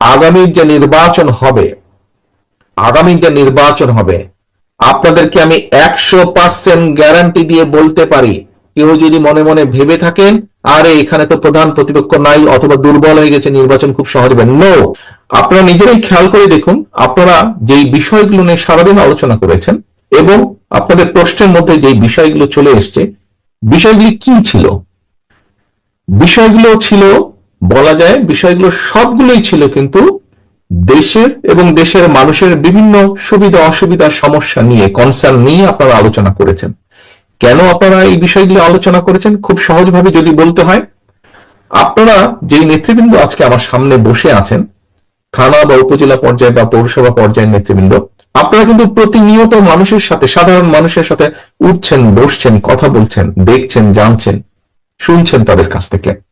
আগামী যে নির্বাচন হবে আগামী যে নির্বাচন হবে, আপনাদেরকে আমি একশো পার্সেন্ট গ্যারান্টি দিয়ে বলতে পারি। কেউ যদি মনে মনে ভেবে থাকেন, আরে এখানে তো প্রধান প্রতিপক্ষ নাই অথবা দুর্বল হয়ে গেছে, নির্বাচন খুব সহজ হবে। নো আপনারা নিজেরাই খেয়াল করে দেখুন, আপনারা যেই বিষয়গুলো নিয়ে সারাদিন আলোচনা করেছেন এবং আপনাদের প্রশ্নের মধ্যে যেই বিষয়গুলো চলে এসছে, বিষয়গুলি কি ছিল? বিষয়গুলো ছিল বলা যায় বিষয়গুলো সবগুলোই ছিল কিন্তু দেশের এবং দেশের মানুষের বিভিন্ন সুবিধা অসুবিধা সমস্যা নিয়ে কনসার্ন নিয়ে আপনারা আলোচনা করেছেন। কেন আপনারা এই বিষয়গুলো আলোচনা করেছেন? খুব সহজভাবে যদি বলতে হয়, আপনারা যেই নেতৃবৃন্দ আজকে আমার সামনে বসে আছেন, থানা বা উপজেলা পর্যায়ে বা পৌরসভা পর্যায়ের নেতৃবৃন্দ, আপনারা কিন্তু প্রতিনিয়ত মানুষের সাথে, সাধারণ মানুষের সাথে উঠছেন, বসছেন, কথা বলছেন, দেখছেন, জানছেন, শুনছেন তাদের কাছ থেকে।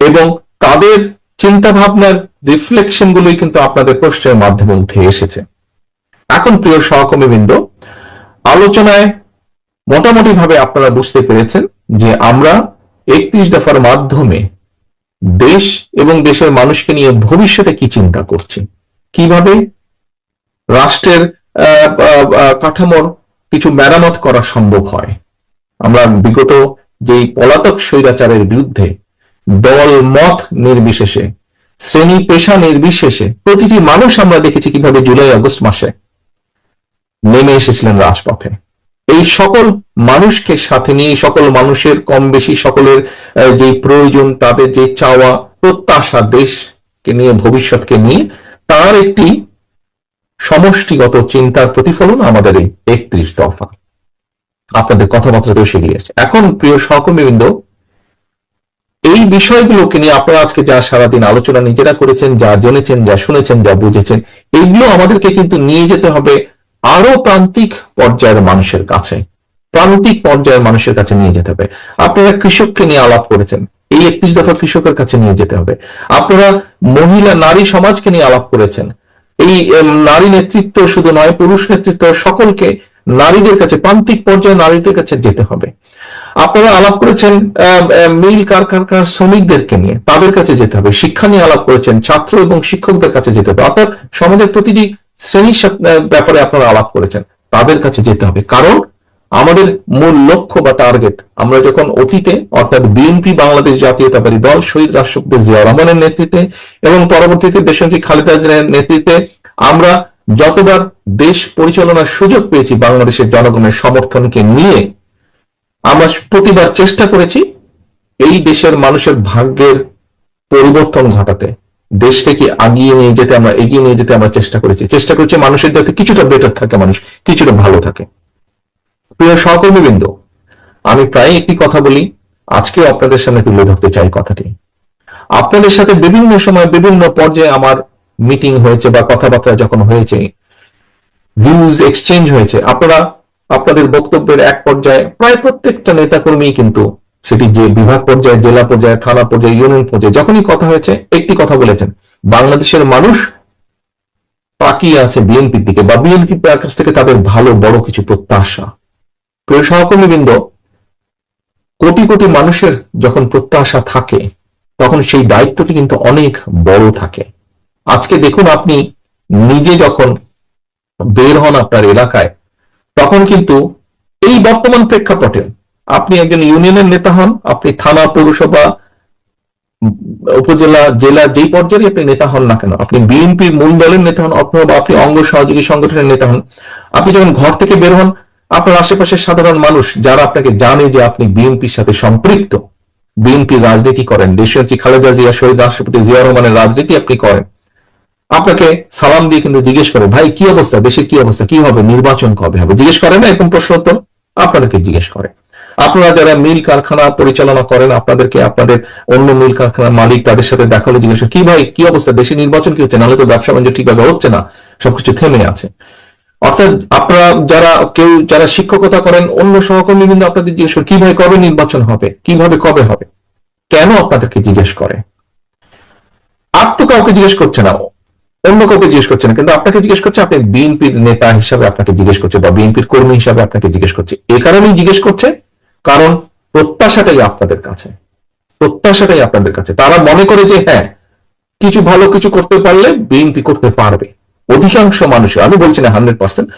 এবং তাদের চিন্তা ভাবনার রিফ্লেকশন গুলোই কিন্তু আপনাদের প্রশ্নের মাধ্যমে উঠে এসেছে। এখন প্রিয় সহকর্মীবৃন্দ, আলোচনায় মোটামুটি ভাবে আপনারা বুঝতে পেরেছেন যে আমরা একত্রিশ দফার মাধ্যমে দেশ এবং দেশের মানুষকে নিয়ে ভবিষ্যতে কি চিন্তা করছি? কীভাবে রাষ্ট্রের কাঠামোর কিছু মেরামত করা সম্ভব হয়? আমরা বিগত যেই পলাতক স্বৈরাচারের বিরুদ্ধে দল মত নির্বিশেষে, শ্রেণি পেশা নির্বিশেষে, প্রতিটি মানুষ আমরা দেখেছি কীভাবে জুলাই, আগস্ট মাসে নেমে এসেছিলেন রাজপথে। এই সকল মানুষকে সাথে নিয়ে সকল মানুষের কম বেশি সকলের যে প্রয়োজন, তাদের যে চাওয়া, প্রত্যাশা দেশকে নিয়ে, ভবিষ্যৎকে নিয়ে, তার একটি সমষ্টিগত চিন্তার প্রতিফলন আমাদের এই একত্রিশ দফা। আপনাদের কথাবার্তা তো আছে এখন প্রিয় সহকর্মীবৃন্দ এই বিষয়গুলোকে নিয়ে আপনারা আজকে যা সারাদিন আলোচনা নিজেরা করেছেন, যা জেনেছেন, যা শুনেছেন, যা বুঝেছেন, এইগুলো আমাদেরকে কিন্তু নিয়ে যেতে হবে আরও প্রান্তিক পর্যায়ের মানুষের কাছে। প্রান্তিক পর্যায়ের মানুষের কাছে নিয়ে যেতে হবে। আপনারা কৃষককে নিয়ে আলাপ করেছেন, এই একত্রিশ দফা কৃষকের কাছে নিয়ে যেতে হবে। আপনারা মহিলা, নারী সমাজকে নিয়ে আলাপ করেছেন, এই নারী নেতৃত্ব শুধু নয়, পুরুষ নেতৃত্ব সকলকে নারীদের কাছে, প্রান্তিক পর্যায়ে নারীদের কাছে যেতে হবে। আপনারা আলাপ করেছেন মিল কারখানার শ্রমিকদেরকে নিয়ে, তাদের কাছে যেতে হবে। শিক্ষা নিয়ে আলাপ করেছেন, ছাত্র এবং শিক্ষকদের কাছে যেতে হবে। অর্থাৎ সমাজের প্রতিটি শ্রেণির ব্যাপারে আপনারা আলাপ করেছেন, তাদের কাছে যেতে হবে। কারণ আমাদের মূল লক্ষ্য বা টার্গেট, আমরা যখন অতীতে, অর্থাৎ বিএনপি, বাংলাদেশ জাতীয়তাবাদী দল, শহীদ রাষ্ট্রপতি জিয়া রহমানের নেতৃত্বে এবং পরবর্তীতে দেশনেত্রী খালেদা জিয়ার নেতৃত্বে আমরা যতবার দেশ পরিচালনার সুযোগ পেয়েছি বাংলাদেশের জনগণের সমর্থনকে নিয়ে, আমরা প্রতিবার চেষ্টা করেছি এই দেশের মানুষের ভাগ্যের পরিবর্তন ঘটাতে। দেশটাকে আগিয়ে নিয়ে যেতে আমরা, এগিয়ে নিয়ে যেতে আমরা চেষ্টা করেছি। চেষ্টা করেছি মানুষের যাতে কিছুটা বেটার থাকে মানুষ, কিছুটা ভালো থাকে। প্রিয় সহকর্মীবৃন্দ, আমি প্রায় একটি কথা বলি, আজকেও আপনাদের সামনে তুলে ধরতে চাই কথাটি। আপনাদের সাথে বিভিন্ন সময় বিভিন্ন পর্যায়ে আমার মিটিং হয়েছে বা কথাবার্তা যখন হয়েছে ভিউজ এক্সচেঞ্জ হয়েছে, আপনারা, আপনাদের বক্তব্যের এক পর্যায়ে প্রায় প্রত্যেকটা নেতাকর্মী কিন্তু সেটি যে বিভাগ পর্যায়ে, জেলা পর্যায়ে, থানা পর্যায়ে, ইউনিয়ন পর্যায়ে যখনই কথা হয়েছে, একটি কথা বলেছেন, বাংলাদেশের মানুষ তাকিয়ে আছে বিএনপির দিকে বা বিএনপি কাছ থেকে তাদের ভালো, বড় কিছু প্রত্যাশা। প্রিয় সহকর্মীবৃন্দ, কোটি কোটি মানুষের যখন প্রত্যাশা থাকে, তখন সেই দায়িত্বটি কিন্তু অনেক বড় থাকে। আজকে দেখুন আপনি নিজে যখন বের হন আপনার এলাকায়, তখন কিন্তু এই বর্তমান প্রেক্ষাপটে আপনি একজন ইউনিয়নের নেতা হন, আপনি থানা, পৌরসভা, উপজেলা, জেলা যেই পর্যায়ে আপনি নেতা হন না কেন, আপনি বিএনপির মূল দলের নেতা হন অথবা আপনি অঙ্গ সহযোগী সংগঠনের নেতা হন, আপনি যখন ঘর থেকে বের হন, আপনার আশেপাশের সাধারণ মানুষ যারা আপনাকে জানে যে আপনি বিএনপির সাথে সম্পৃক্ত, বিএনপি রাজনীতি করেন, দেশনেত্রী খালেদা জিয়া, শহীদ রাষ্ট্রপতি জিয়া রহমানের রাজনীতি আপনি করেন আপনাকে সালাম দিয়ে কিন্তু জিজ্ঞেস করে, ভাই, কি অবস্থা? দেশে কি অবস্থা? কি হবে? নির্বাচন কবে হবে? জিজ্ঞেস করে না, এরকম প্রশ্ন উত্তর আপনাদেরকে জিজ্ঞেস করে। আপনারা যারা মিল কারখানা পরিচালনা করেন, আপনাদেরকে আপনাদের অন্য মিল কারখানার মালিক তাদের সাথে দেখা হলে জিজ্ঞেস কি ভাই, কি অবস্থা? দেশে নির্বাচন কি হচ্ছে? নাহলে তো ব্যবসা বাণিজ্য ঠিকভাবে হচ্ছে না। সবকিছু থেমে আছে। অর্থাৎ আপনারা যারা, কেউ যারা শিক্ষকতা করেন, অন্য সহকর্মী কিন্তু আপনাদের জিজ্ঞেস করে কীভাবে কবে নির্বাচন হবে? কীভাবে কবে হবে? কেন আপনাদেরকে জিজ্ঞেস করে? আর তো কাউকে জিজ্ঞেস করছে না। অন্য কাউকে জিজ্ঞেস করছে না, কিন্তু আপনাকে জিজ্ঞেস করছে, আপনি বিএনপির নেতা হিসাবে আপনাকে জিজ্ঞেস করছে বা বিএনপির কর্মী হিসাবে আপনাকে জিজ্ঞেস করছে। এ কারণেই জিজ্ঞেস করছে, কারণ প্রত্যাশাটাই আপনাদের কাছে। প্রত্যাশাটাই আপনাদের কাছে। তারা মনে করে যে হ্যাঁ কিছু ভালো কিছু করতে পারলে বিএনপি করতে পারবে। অধিকাংশ মানুষ আমি বলছি না হান্ড্রেড পার্সেন্ট